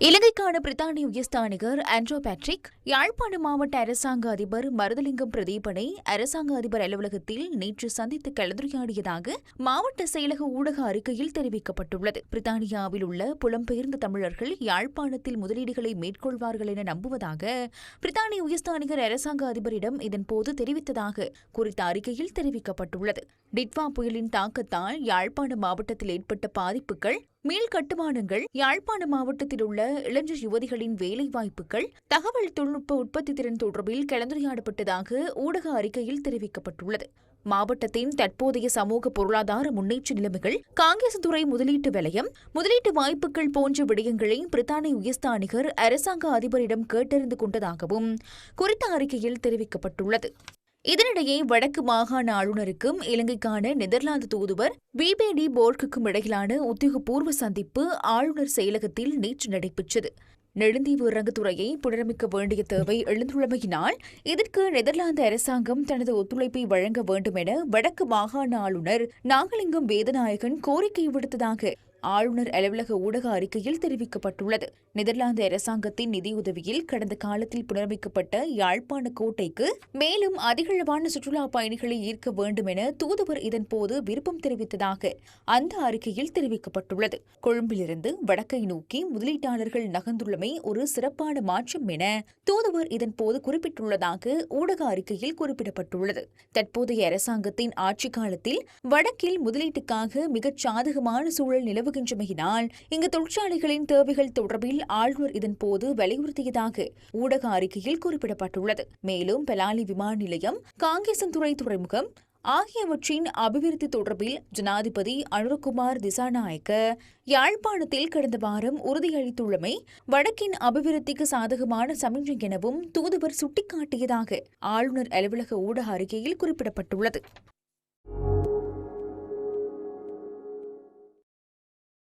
இலங்கைக்கான பிரித்தானிய உயர்ஸ்தானிகர் ஆண்ட்ரோ பேட்ரிக் யாழ்ப்பாண மாவட்ட அரசாங்க அதிபர் மருதலிங்கம் பிரதீபனை அரசாங்க அதிபர் அலுவலகத்தில் நேற்று சந்தித்து கலந்துரையாடியதாக மாவட்ட செயலக ஊடக அறிக்கையில் தெரிவிக்கப்பட்டுள்ளது. பிரித்தானியாவில் உள்ள புலம்பெயர்ந்த தமிழர்கள் யாழ்ப்பாணத்தில் முதலீடுகளை மேற்கொள்வார்கள் என நம்புவதாக பிரித்தானிய உயர்ஸ்தானிகர் அரசாங்க அதிபரிடம் இதன்போது தெரிவித்ததாக குறித்த அறிக்கையில் தெரிவிக்கப்பட்டுள்ளது. டிட்வா புயலின் தாக்கத்தால் யாழ்ப்பாண மாவட்டத்தில் ஏற்பட்ட பாதிப்புகள் மீள் கட்டுமானங்கள் யாழ்ப்பாண மாவட்டத்தில் உள்ள இளைஞர் யுவதிகளின் வேலைவாய்ப்புகள் தகவல் தொழில்நுட்ப உற்பத்தி திறன் தொடர்பில் கலந்துரையாடப்பட்டதாக ஊடக அறிக்கையில் தெரிவிக்கப்பட்டுள்ளது. மாவட்டத்தின் தற்போதைய சமூக பொருளாதார முன்னேற்ற நிலைமைகள் காங்கிரஸ் துறை முதலீட்டு வலயம் முதலீட்டு வாய்ப்புகள் போன்ற விடயங்களை பிரித்தானிய உயர்ஸ்தானிகர் அரசாங்க அதிபரிடம் கேட்டறிந்து கொண்டதாகவும் குறித்த அறிக்கையில் தெரிவிக்கப்பட்டுள்ளது. இதனிடையே வடக்கு மாகாண ஆளுநருக்கும் இலங்கைக்கான நெதர்லாந்து தூதுவர் பிபிடி போர்க்குக்கும் இடையிலான உத்தியோகபூர்வ சந்திப்பு ஆளுநர் செயலகத்தில் நேற்று நடைபெற்றது. நெடுந்தீவு இறங்குத்துறையை புனரமைக்க வேண்டிய தேவை எழுந்துள்ளமையினால் இதற்கு நெதர்லாந்து அரசாங்கம் தனது ஒத்துழைப்பை வழங்க வேண்டும் என வடக்கு மாகாண ஆளுநர் நாகலிங்கம் வேதநாயகன் கோரிக்கை விடுத்ததாக ஆளுநர் அலுவலக ஊடக அறிக்கையில் தெரிவிக்கப்பட்டுள்ளது. நெதர்லாந்து அரசாங்கத்தின் நிதியுதவியில் கடந்த காலத்தில் புனரமைக்கப்பட்ட யாழ்ப்பாண கோட்டைக்கு மேலும் அதிகளவான சுற்றுலா பயணிகளை ஈர்க்க வேண்டும் என தூதுவர் இதன்போது விருப்பம் தெரிவித்ததாக அந்த அறிக்கையில் தெரிவிக்கப்பட்டுள்ளது. கொழும்பிலிருந்து வடக்கை நோக்கி முதலீட்டாளர்கள் நகர்ந்துள்ளமை ஒரு சிறப்பான மாற்றம் என தூதுவர் இதன்போது குறிப்பிட்டுள்ளதாக ஊடக அறிக்கையில் குறிப்பிடப்பட்டுள்ளது. தற்போதைய அரசாங்கத்தின் ஆட்சி காலத்தில் வடக்கில் முதலீட்டுக்காக மிகச் சாதகமான சூழல் நிலவு நிலவுகின்றமையினால் இங்கு தொழிற்சாலைகளின் தேவைகள் தொடர்பில் ஆளுநர் இதன்போது வலியுறுத்தியதாக ஊடக அறிக்கையில் குறிப்பிடப்பட்டுள்ளது. மேலும் பெலாலி விமான நிலையம் காங்கேசன்துறை துறைமுகம் ஆகியவற்றின் அபிவிருத்தி தொடர்பில் ஜனாதிபதி அனுரகுமார் திசாநாயக்க யாழ்ப்பாணத்தில் கடந்த வாரம் உறுதியளித்துள்ளமை வடக்கின் அபிவிருத்திக்கு சாதகமான சமிஞ்சை எனவும் தூதுவர் சுட்டிக்காட்டியதாக ஆளுநர் அலுவலக ஊடக அறிக்கையில் குறிப்பிடப்பட்டுள்ளது.